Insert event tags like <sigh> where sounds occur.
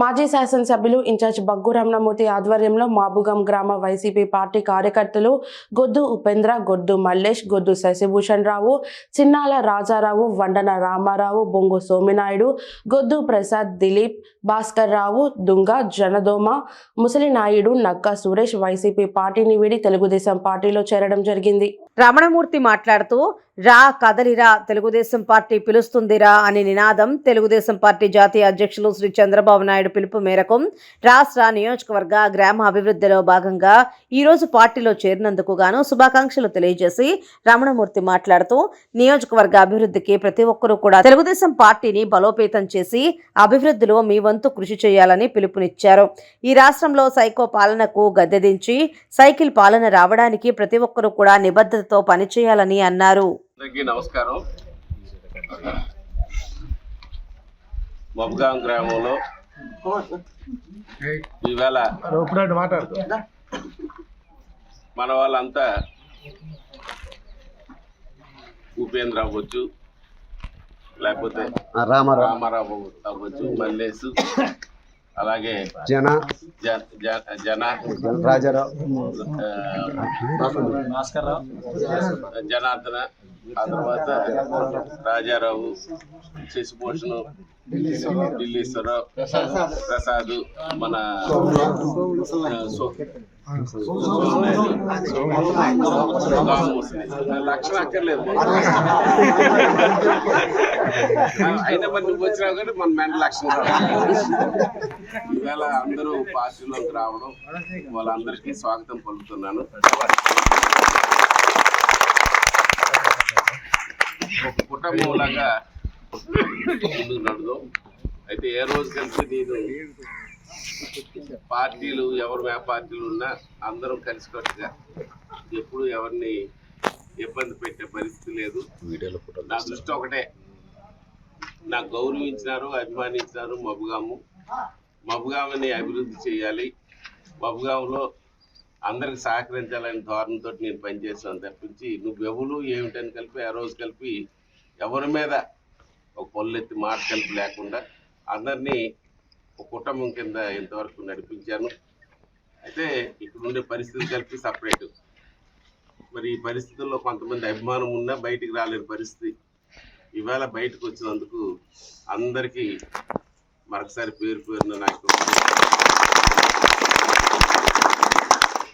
మాజీ శాసనసభ్యులు incharge bug Ramanamurthy ఆధ్వర్యంలో మాబుగం గ్రామ వైసీపీ పార్టీ కార్యకర్తలు గొద్దు ఉపేంద్ర గొద్దు మల్లేష్ గొద్దు శశిభూషణ్ రావు చిన్నాల రాజారావు వండన రామారావు బొంగు సోమినాయుడు గొద్దు ప్రసాద్ దిలీప్ భాస్కర్ రావు దుంగ జనదోమ ముసలినాయుడు నక్కా సురేష్ వైసీపీ పార్టీని వీడి తెలుగుదేశం పార్టీలో చేరడం జరిగింది. రమణమూర్తి మాట్లాడుతూ రా కదలిరా తెలుగుదేశం పార్టీ పిలుస్తుందిరా అనే నినాదం తెలుగుదేశం పార్టీ జాతీయ అధ్యక్షులు శ్రీ చంద్రబాబు నాయుడు పిలుపు మేరకు రాష్ట్ర నియోజకవర్గ గ్రామ అభివృద్ధిలో భాగంగా ఈరోజు పార్టీలో చేరినందుకు గాను శుభాకాంక్షలు తెలియజేసి రమణమూర్తి మాట్లాడుతూ నియోజకవర్గ అభివృద్ధికి ప్రతి ఒక్కరూ కూడా తెలుగుదేశం పార్టీని బలోపేతం చేసి అభివృద్ధిలో మీ వంతు కృషి చేయాలని పిలుపునిచ్చారు. ఈ రాష్ట్రంలో సైకో పాలనకు గద్దెదించి సైకిల్ పాలన రావడానికి ప్రతి ఒక్కరూ కూడా నిబద్ధతతో పనిచేయాలని అన్నారు. నమస్కారం. మొబ్గాం గ్రామంలో ఈవేళ ఇప్పుడు మాట్లాడుతూ మన వాళ్ళంతా ఉపేంద్ర అవ్వచ్చు లేకపోతే రామారావు. రామారావు అవ్వచ్చు మల్లేసు అలాగే జన జన రాజారావు జనార్దన ఆ తర్వాత రాజారావు శశిభూషణ్ ఢిల్లీశ్వరరావు ప్రసాద్ మన లక్షణ అక్కర్లేదు <laughs> మరి నువ్వు వచ్చినావు కానీ మన మెంట లక్షణం ఈవేళ అందరూ పార్టీలోకి రావడం వాళ్ళందరికీ స్వాగతం పలుకుతున్నాను. ఒక కుటుంబంలాగా ముందుకు నడుదాం అయితే ఏ రోజు కలిసి నేను పార్టీలు ఎవరు ఏ పార్టీలు ఉన్నా అందరం కలిసికట్టుగా ఎప్పుడు ఎవరిని ఇబ్బంది పెట్టే పరిస్థితి లేదు. నా దృష్టి ఒకటే. నాకు గౌరవించినారు అభిమానించినారు మబుగాము. మబుగాముని అభివృద్ధి చేయాలి. మబుగాములో అందరికి సహకరించాలనే ధోరణితో నేను పనిచేస్తాను తప్పించి నువ్వు ఎవరు ఏమిటని కలిపి ఆ రోజు కలిపి ఎవరి మీద ఒక పొల్లెత్తి మాట కలిపి లేకుండా అందరినీ ఒక కుటుంబం కింద ఇంతవరకు నడిపించాను. అయితే ఇప్పుడు ఉండే పరిస్థితి కలిపి సపరేట్ మరి ఈ పరిస్థితుల్లో కొంతమంది అభిమానం ఉన్నా బయటికి రాలేని పరిస్థితి. ఇవాళ బయటకు వచ్చినందుకు అందరికీ మరొకసారి పేరు పేరున నాకు